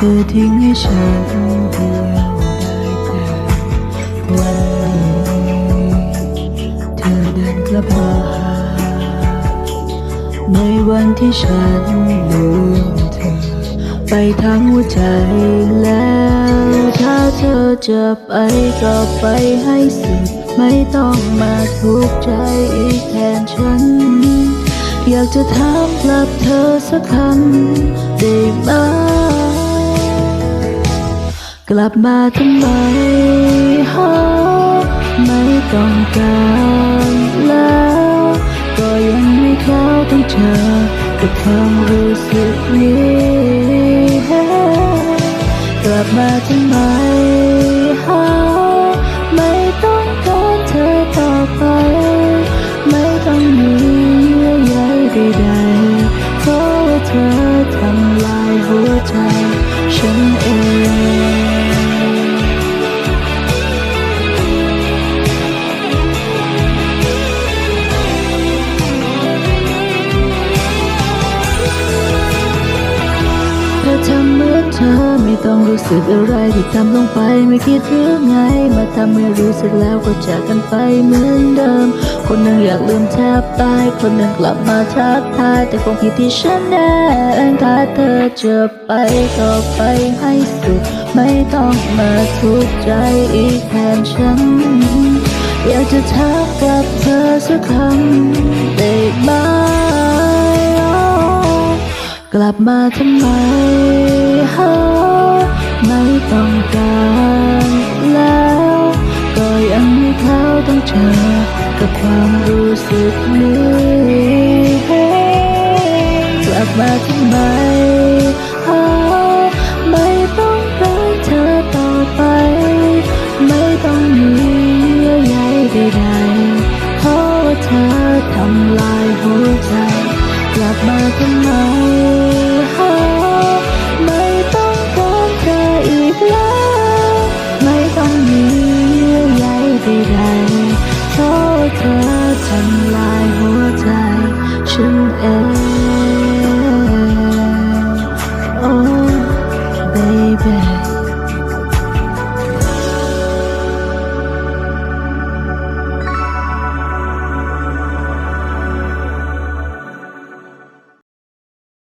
เธอทิ้งให้ฉันเดียวได้แต่วันนี้เธอเดินกลับมาหาในวันที่ฉันลืมเธอ ไปทั้งหัวใจแล้ว ถ้าเธอจะไปก็ไปให้สุด ไม่ต้องมาทุกข์ใจอีกแทนฉัน อยากจะถามกลับเธอสักคำ กลับมาทำไมฮะไม่ต้องการแล้ว ก็ยังไม่เข้าต้องเจอกับความรู้สึกนี้กลับมาทำไมฮะไม่ต้องการเธอต่อไป ไม่ต้องมีเยื่อใยใดๆเพราะว่าเธอทำลายหัวใจฉันเอง เธอไม่ต้องรู้สึกอะไรที่ทำลงไปไม่คิดหรือไง มาทำให้รู้สึกแล้วก็จากกันไปเหมือนเดิม คนหนึ่งอยากลืมแทบตาย คนหนึ่งกลับมาทักทายแต่คงผิดที่ฉันแน่ถ้าเธอจะไปก็ไปให้สุด ไม่ต้องมาทุกข์ใจอีกแทนฉัน อยากจะทักกับเธอสักคำได้ไหม ลับมาทำไมฮะไม่ต้องการแล้ว ก็ยังไม่เขาต้องเจอ กับความรู้สึกนี้กลับมาทำไมฮะไม่ต้องการเธอต่อไป ไม่ต้องมีเยื่อใยใดๆเพราะเธอทำลายหัวใจ ใดเพรเธอทำลายหัวใจฉันเอง Oh baby